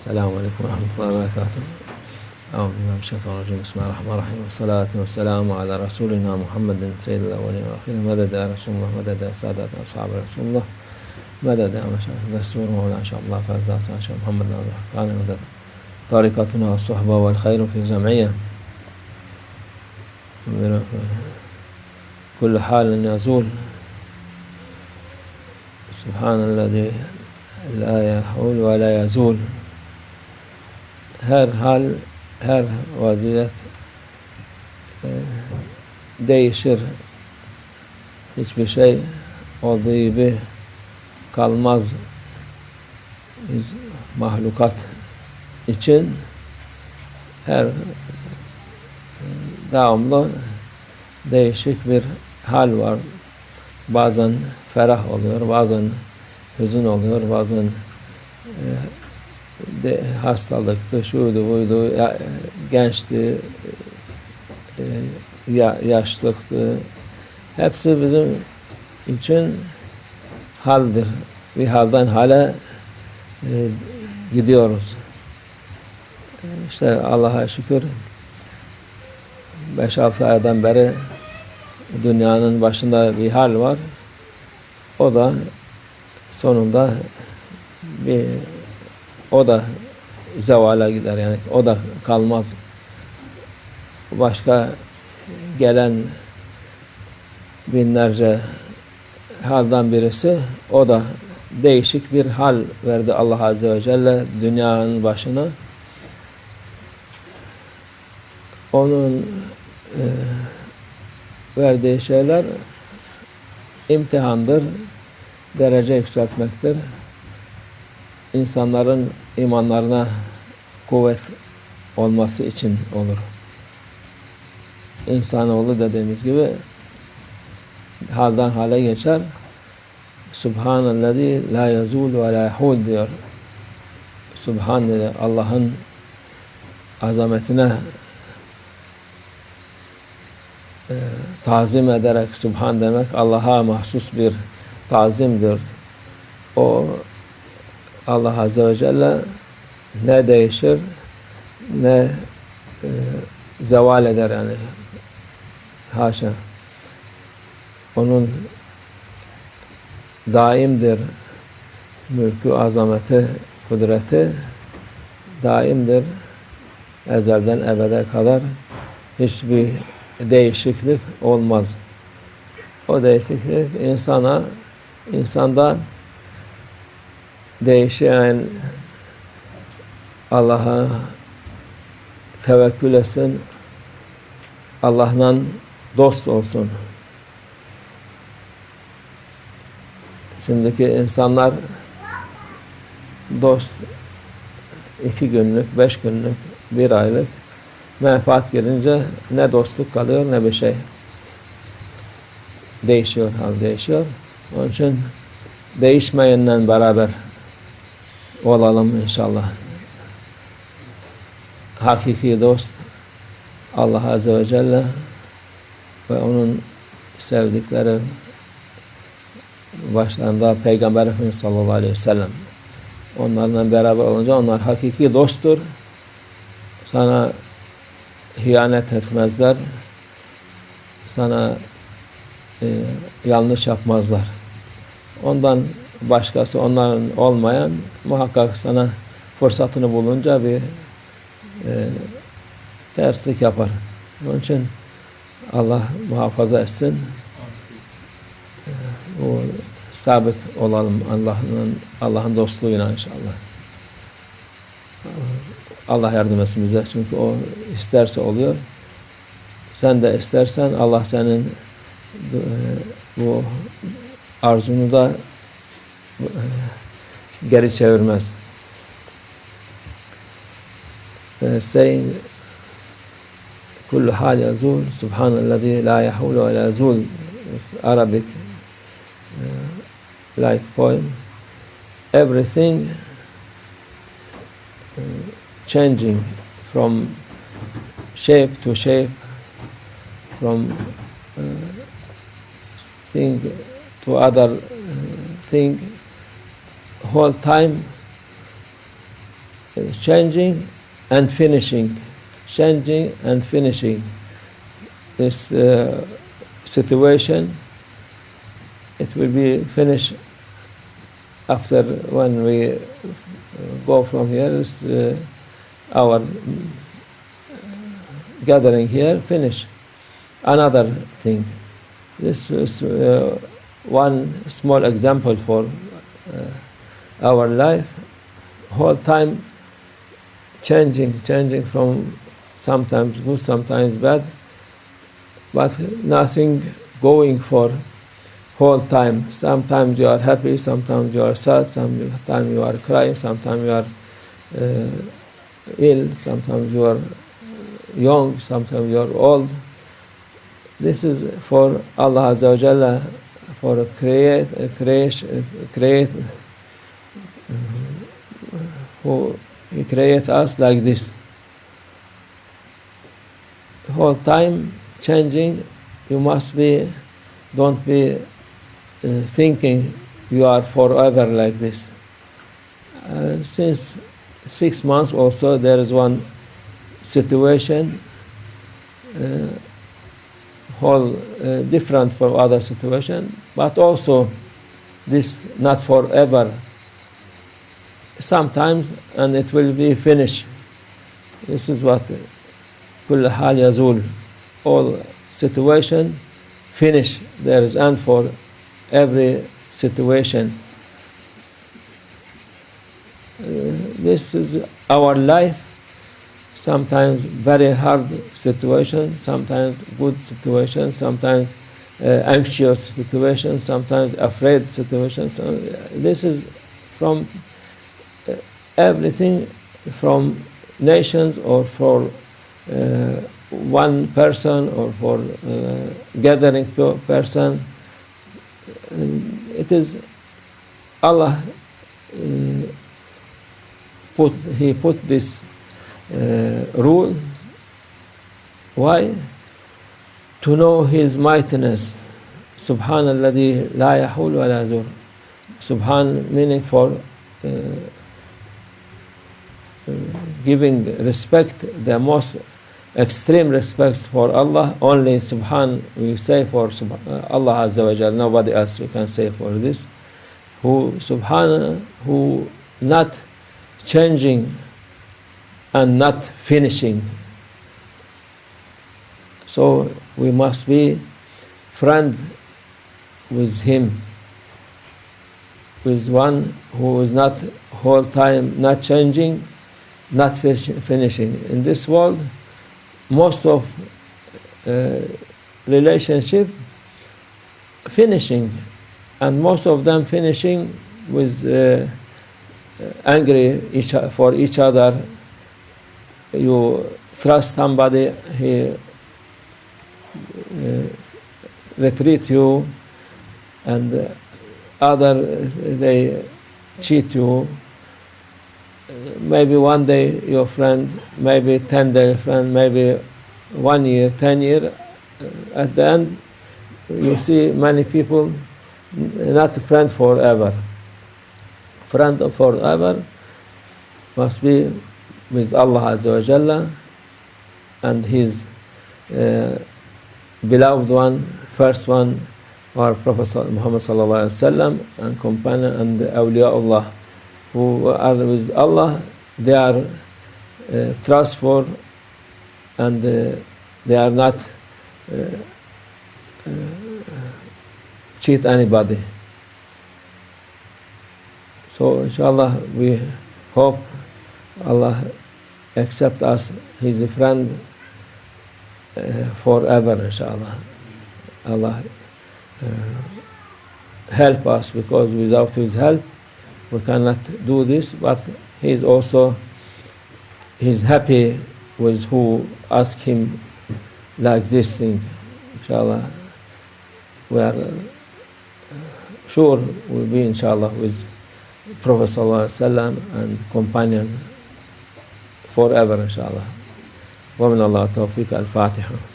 السلام عليكم ورحمة الله وبركاته. أعوذ بالله من الشيطان الرجيم. بسم الله الرحمن الرحيم. والصلاة والسلام على رسولنا محمد سيد الأولين والآخرين. مدد يا رسول الله مدد يا سادة أصحاب رسول الله. مدد يا مشايخ الدستور مولانا شاء الله فاز شيخ محمد حقاني مدد طريقتنا والصحبة والخير في الجمعية. كل حال يزول. سبحان الذي لا يحول ولا yazul her hal her vaziyet e, değişir. Hiçbir şey olduğu gibi kalmaz. Biz mahlukat için her devamlı değişik bir hal var. Bazen ferah oluyor bazen hüzün oluyor bazen e, de hastalıktı, şuydu, buydu, ya, gençti, e, ya, yaşlıktı. Hepsi bizim için haldir. Bir halden hale e, gidiyoruz. İşte Allah'a şükür 5-6 aydan beri dünyanın başında bir hal var. O da sonunda bir o da zevala gider yani o da kalmaz. Başka gelen binlerce haldan birisi o da değişik bir hal verdi Allah Azze ve Celle dünyanın başına. Onun e, verdiği şeyler imtihandır, derece yükseltmektir insanların imanlarına kuvvet olması için olur. İnsanoğlu dediğimiz gibi haldan hale geçer. Subhanellezi la yazul ve la yahul diyor. Subhan Allah'ın azametine e, tazim ederek Subhan demek Allah'a mahsus bir tazimdir. O Allah Azze ve Celle ne değişir ne e, zeval eder yani. Haşa. Onun daimdir. Mülkü, azameti, kudreti daimdir. Ezelden ebede kadar hiçbir değişiklik olmaz. O değişiklik insana, insanda değişen Allah'a tevekkül etsin, Allah'la dost olsun. Şimdiki insanlar dost iki günlük, beş günlük, bir aylık menfaat girince ne dostluk kalıyor ne bir şey. Değişiyor, hal değişiyor. Onun için değişmeyenle beraber olalım inşallah. Hakiki dost Allah Azze ve Celle ve onun sevdikleri başlarında Peygamber Efendimiz sallallahu aleyhi ve sellem onlarla beraber olunca onlar hakiki dosttur. Sana hiyanet etmezler. Sana e, yanlış yapmazlar. Ondan başkası onların olmayan muhakkak sana fırsatını bulunca bir e, terslik yapar. Onun için Allah muhafaza etsin. E, o sabit olalım Allah'ın Allah'ın dostluğuyla inşallah. Allah yardım etsin bize. Çünkü o isterse oluyor. Sen de istersen Allah senin e, bu arzunu da geri çevirmez. saying كل حال يزول سبحان الذي لا يحول ولا يزول Arabic uh, like poem everything uh, changing from shape to shape from uh, thing to other uh, thing whole time changing and finishing, changing and finishing. This uh, situation, it will be finished after when we go from here. Is, uh, our gathering here finish. Another thing. This is uh, one small example for uh, our life. Whole time changing, changing from sometimes good, sometimes bad, but nothing going for whole time. Sometimes you are happy, sometimes you are sad, sometimes you are crying, sometimes you are uh, ill, sometimes you are young, sometimes you are old. This is for Allah Azza wa Jalla, for a create, a creation, create, who create us like this. The whole time changing, you must be, don't be uh, thinking you are forever like this. Uh, since six months also, there is one situation uh, whole uh, different from other situation, but also this not forever Sometimes, and it will be finished. This is what كل حال يزول. All situation finish. There is end for every situation. Uh, this is our life sometimes very hard situation, sometimes good situation, sometimes uh, anxious situation, sometimes afraid situation. So this is from uh, everything from nations or for uh, one person or for uh, gathering person. It is Allah uh, put He put this uh, rule. Why? To know His mightiness. Subhan alladhi la yahul wa la. Subhan meaning for uh, giving respect, the most extreme respect for Allah. Only Subhan we say for uh, Allah Azza wa Jal. Nobody else we can say for this. Who Subhana, who not changing and not finishing. So we must be friend with him, with one who is not whole time not changing, not finishing. In this world, most of uh, relationship finishing, and most of them finishing with uh, angry each, for each other you trust somebody, he uh, retreat you, and uh, other they cheat you. Maybe one day your friend, maybe ten day friend, maybe one year, ten year. At the end, you see many people not a friend forever. Friend forever must be with Allah Azza wa Jalla and His uh, beloved one, first one, our Prophet Muhammad Sallallahu Alaihi Wasallam and companion and awliya who are with Allah, they are uh, trustful and uh, they are not uh, cheat anybody. So inshallah we hope Allah accept us his friend forever inshallah Allah help us because without his help we cannot do this but he is also he's happy with who ask him like this thing inshallah we are uh, sure we'll be inshallah with Prophet sallallahu and companion forever إن شاء الله ومن الله التوفيق الفاتحة